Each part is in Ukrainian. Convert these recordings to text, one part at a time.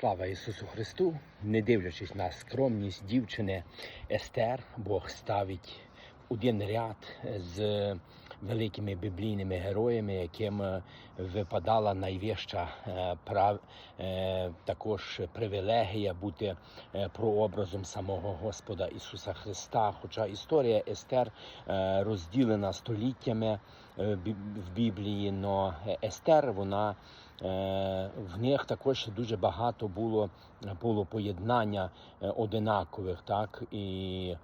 Слава Ісусу Христу! Не дивлячись на скромність дівчини Естер, Бог ставить один ряд з великими біблійними героями, яким е, випадала найвища е, прав... е, також привілегія бути прообразом самого Господа Ісуса Христа. Хоча історія Естер розділена століттями в Біблії, но Естер вона. В них також дуже багато було, було поєднання одинакових, так і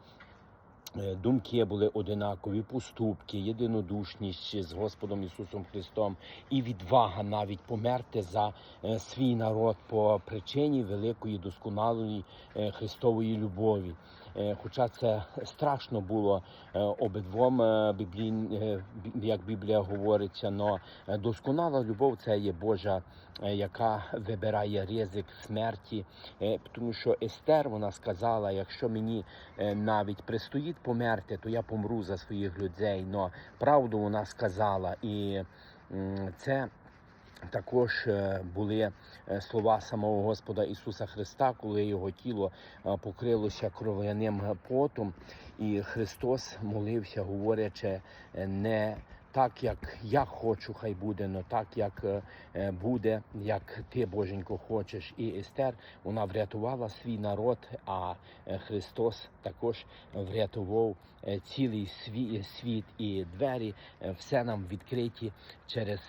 думки були одинакові, поступки, єдинодушність з Господом Ісусом Христом і відвага навіть померти за е, свій народ по причині великої досконалої е, Христової любові. Е, Хоча це страшно було е, обидвом е, біблій, е, як Біблія говориться, но е, досконала любов це є Божа, е, яка вибирає ризик смерті. Е, Тому що Естер вона сказала: якщо мені е, навіть пристоїть померти, то я помру за своїх людей. Но правду вона сказала, і це. Також е, були е, слова самого Господа Ісуса Христа, коли його тіло е, покрилося кров'яним потом, і Христос молився, говорячи, не так, як я хочу, хай буде, але так, як е, е, буде, як ти, Боженько, хочеш. І Естер вона врятувала свій народ, а е, Христос також врятував цілий сві- світ і двері, все нам відкриті через,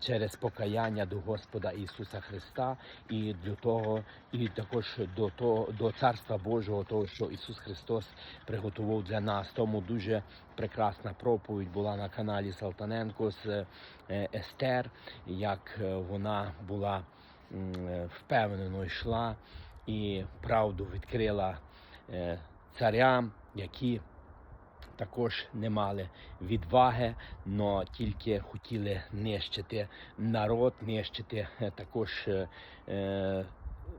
через покаяння до Господа Ісуса Христа і для того, і також до того до Царства Божого, того, що Ісус Христос приготував для нас. Тому дуже прекрасна проповідь була на каналі Салтаненко з е, Естер, як е, вона була е, впевнено йшла і правду відкрила царям, які також не мали відваги, но тільки хотіли нищити народ, нищити також.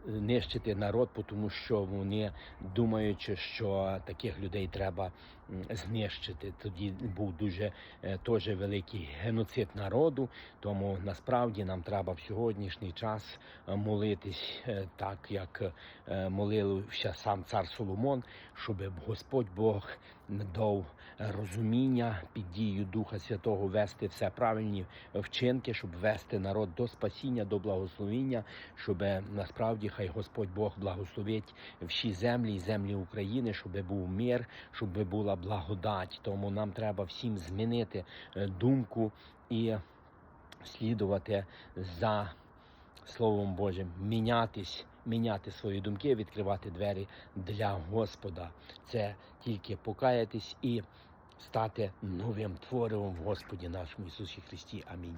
Нищити народ, тому що вони думаючи, що таких людей треба знищити. Тоді був дуже е, теж великий геноцид народу. Тому насправді нам треба в сьогоднішній час е, молитись е, так, як молився сам цар Соломон, щоб Господь Бог дав розуміння під дією Духа Святого вести все правильні вчинки, щоб вести народ до спасіння, до благословіння, щоб насправді хай Господь Бог благословить всі землі і землі України, щоб був мир, щоб була благодать. Тому нам треба всім змінити е, думку і слідувати за Словом Божим, мінятись, міняти свої думки, відкривати двері для Господа. Це тільки покаятись і стати новим творивом в Господі нашому Ісусі Христі. Амінь.